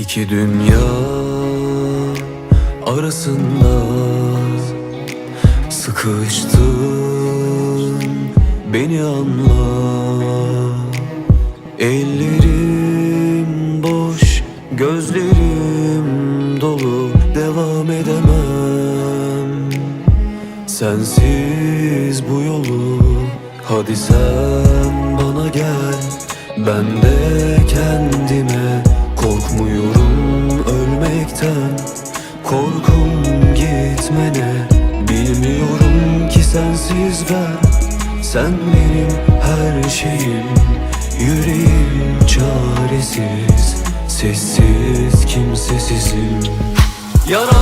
İki dünya arasında sıkıştın. Beni anla Ellerim boş gözlerim dolu. Devam edemem. Sensiz bu yolu. Hadi sen bana gel Ben de kendime korkmuyorum ölmekten. Korkum gitmene. Bilmiyorum ki sensiz ben. Sen benim her şeyim. Yüreğim çaresiz. Sessiz kimsesizim. Yaram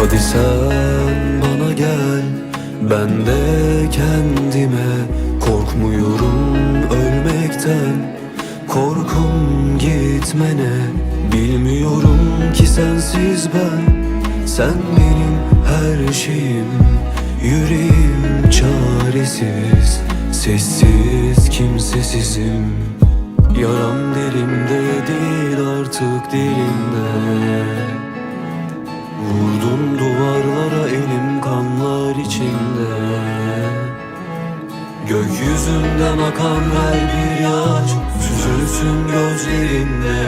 Hadi sen bana gel Ben de kendime Korkmuyorum ölmekten. Korkum gitmene Bilmiyorum ki sensiz ben. Sen benim her şeyim Yüreğim çaresiz Sessiz kimsesizim. Yaram derimde değil artık dilimde Vurdum duvarlara elim kanlar içinde. Gökyüzünden akan her bir yaş Süzülsün gözlerinde.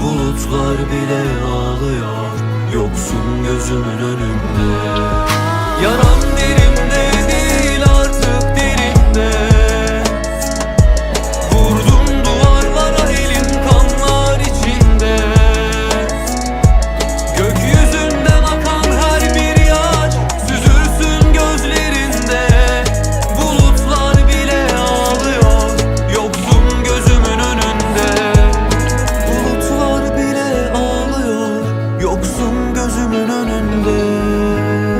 Bulutlar bile ağlıyor Yoksun gözümün önünde. Yaram derimde Yoksun gözümün önünde.